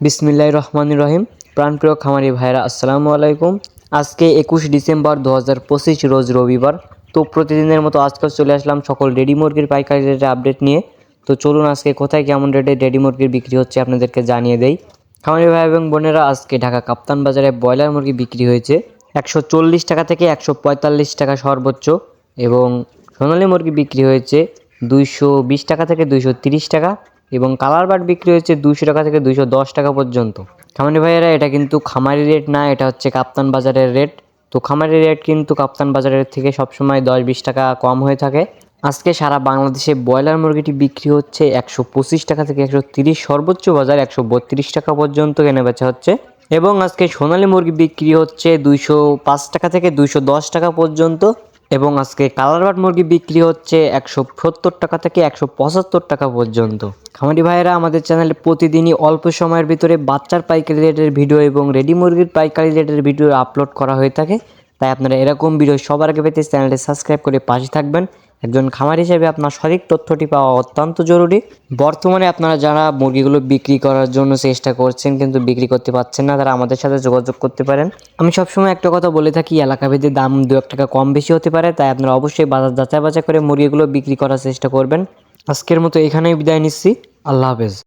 বিসমিল্লাহ রহমান রহিম। প্রাণপ্রিয় খামারি ভাইরা আসসালামু আলাইকুম। আজকে একুশ ডিসেম্বর দু হাজার পঁচিশ, রোজ রবিবার। তো প্রতিদিনের মতো আজকাল চলে আসলাম সকল রেডি মুরগির পাইকারি রেটের আপডেট নিয়ে। তো চলুন আজকে কোথায় কেমন রেটে রেডি মুরগির বিক্রি হচ্ছে আপনাদেরকে জানিয়ে দেই। খামারি ভাই এবং বোনেরা, আজকে ঢাকা কাপ্তান বাজারে ব্রয়লার মুরগি বিক্রি হয়েছে। একশো চল্লিশ টাকা থেকে একশো পঁয়তাল্লিশ টাকা সর্বোচ্চ এবং সোনালি মুরগি বিক্রি হয়েছে দুইশো বিশ টাকা থেকে দুইশো টাকা। এবং কালার বাট বিক্রি হচ্ছে দুশো টাকা থেকে দুশো দশ টাকা পর্যন্ত। খামারি ভাইয়েরা, এটা কিন্তু খামারি রেট না, এটা হচ্ছে কাপ্তান বাজারের রেট তো খামারি রেট কিন্তু কাপ্তান বাজারের থেকে সবসময় দশ বিশ টাকা কম হয়ে থাকে। আজকে সারা বাংলাদেশে ব্রয়লার মুরগিটি বিক্রি হচ্ছে একশো পঁচিশ টাকা থেকে একশো তিরিশ, সর্বোচ্চ বাজার একশো বত্রিশ টাকা পর্যন্ত কেনা বেচা হচ্ছে। এবং আজকে সোনালী মুরগি বিক্রি হচ্ছে দুইশো পাঁচ টাকা থেকে দুইশো দশ টাকা পর্যন্ত। এবং আজকে কালার বাট মুরগি বিক্রি হচ্ছে একশো সত্তর টাকা থেকে একশো পঁচাত্তর টাকা পর্যন্ত। খামারি ভাইয়েরা, আমাদের চ্যানেলে প্রতিদিনই অল্প সময়ের ভিতরে বাচ্চার পাইকারি রেটের ভিডিও এবং রেডি মুরগির পাইকারি রেটের ভিডিও আপলোড করা হয়ে থাকে। তাই আপনারা এরকম ভিডিও সবার আগে পেতে চ্যানেলটি সাবস্ক্রাইব করে পাশে থাকবেন। একজন খামার হিসেবে আপনার সঠিক তথ্যটি পাওয়া অত্যন্ত জরুরি। বর্তমানে আপনারা যারা মুরগিগুলো বিক্রি করার জন্য চেষ্টা করছেন কিন্তু বিক্রি করতে পারছেন না, তারা আমাদের সাথে যোগাযোগ করতে পারেন। আমি সবসময় একটা কথা বলে থাকি, এলাকাভেদে দাম দু এক টাকা কম বেশি হতে পারে, তাই আপনারা অবশ্যই বাজার যাচাই বাছাই করে মুরগিগুলো বিক্রি করার চেষ্টা করবেন। আজকের মতো এখানেই বিদায় নিচ্ছি। আল্লাহ হাফেজ।